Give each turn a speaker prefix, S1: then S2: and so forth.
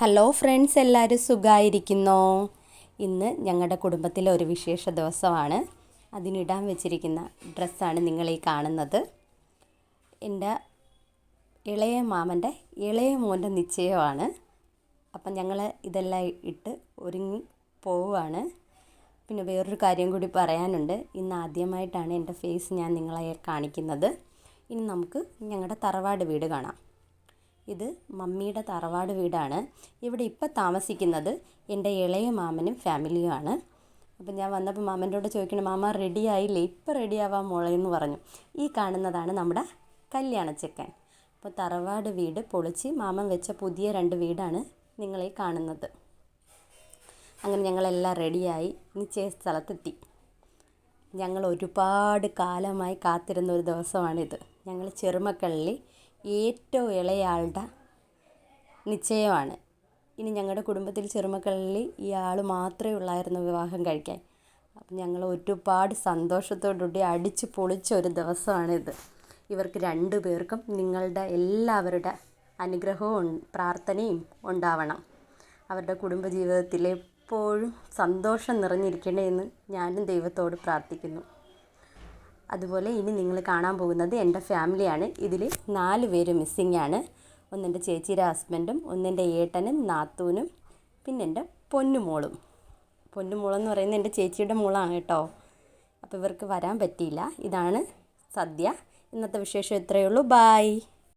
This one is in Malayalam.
S1: ഹലോ ഫ്രണ്ട്സ് എല്ലാവരും സുഖമായിരിക്കുന്നോ ഇന്ന് ഞങ്ങളുടെ കുടുംബത്തിലെ ഒരു വിശേഷ ദിവസമാണ്. അതിനിടാൻ വെച്ചിരിക്കുന്ന ഡ്രസ്സാണ് നിങ്ങൾ ഈ കാണുന്നത്. എന്റെ ഇളയ മാമന്റെ ഇളയ മോന്റെ നിശ്ചയമാണ്. അപ്പം ഞങ്ങൾ ഇതെല്ലാം ഇട്ട് ഒരുങ്ങി പോവുകയാണ്. പിന്നെ വേറൊരു കാര്യം കൂടി പറയാനുണ്ട്. ഇന്ന് ആദ്യമായിട്ടാണ് എന്റെ ഫേസ് ഞാൻ നിങ്ങളെ കാണിക്കുന്നത്. ഇനി നമുക്ക് ഞങ്ങളുടെ തറവാട് വീട് കാണാം. ഇത് മമ്മിയുടെ തറവാട് വീടാണ്. ഇവിടെ ഇപ്പം താമസിക്കുന്നത് എന്റെ ഇളയ മാമനും ഫാമിലിയുമാണ് അപ്പം ഞാൻ വന്നപ്പോൾ മാമന്റോട് ചോദിക്കണം മാമ റെഡി ആയില്ലേ ഇപ്പം റെഡി മോളെ എന്ന് പറഞ്ഞു. ഈ കാണുന്നതാണ് നമ്മുടെ കല്യാണ ചെക്കൻ. അപ്പോൾ തറവാട് വീട് പൊളിച്ച് മാമൻ വെച്ച പുതിയ രണ്ട് വീടാണ് നിങ്ങളീ കാണുന്നത്. അങ്ങനെ ഞങ്ങളെല്ലാം റെഡിയായി നിശ്ചയ സ്ഥലത്തെത്തി. ഞങ്ങൾ ഒരുപാട് കാലമായി കാത്തിരുന്ന ഒരു ദിവസമാണിത്. ഞങ്ങൾ ചെറുമക്കളിൽ ഏറ്റവും ഇളയാളുടെ നിശ്ചയമാണ്. ഇനി ഞങ്ങളുടെ കുടുംബത്തിൽ ചെറുമക്കളിൽ ഇയാൾ മാത്രമേ ഉള്ളായിരുന്നു വിവാഹം കഴിക്കാൻ. അപ്പം ഞങ്ങൾ ഒരുപാട് സന്തോഷത്തോടുകൂടി അടിച്ച് പൊളിച്ച ഒരു ദിവസമാണിത്. ഇവർക്ക് രണ്ടു പേർക്കും നിങ്ങളുടെ എല്ലാവരുടെ അനുഗ്രഹവും പ്രാർത്ഥനയും ഉണ്ടാവണം. അവരുടെ കുടുംബജീവിതത്തിൽ എപ്പോഴും സന്തോഷം നിറഞ്ഞിരിക്കണേ എന്ന് ഞാനും ദൈവത്തോട് പ്രാർത്ഥിക്കുന്നു. അതുപോലെ ഇനി നിങ്ങൾ കാണാൻ പോകുന്നത് എന്റെ ഫാമിലിയാണ്. ഇതിൽ നാല് പേര് മിസ്സിംഗ് ആണ്. ഒന്നെന്റെ ചേച്ചിയുടെ ഹസ്ബൻഡും ഒന്നെന്റെ ഏട്ടനും നാത്തൂനും പിന്നെ എന്റെ പൊന്നുമോളും. പൊന്നുമോളെന്ന് പറയുന്നത് എന്റെ ചേച്ചിയുടെ മോളാണ് കേട്ടോ. അപ്പോൾ ഇവർക്ക് വരാൻ പറ്റിയില്ല. ഇതാണ് സദ്യ. ഇന്നത്തെ വിശേഷം ഇത്രയേ ഉള്ളൂ. ബായ്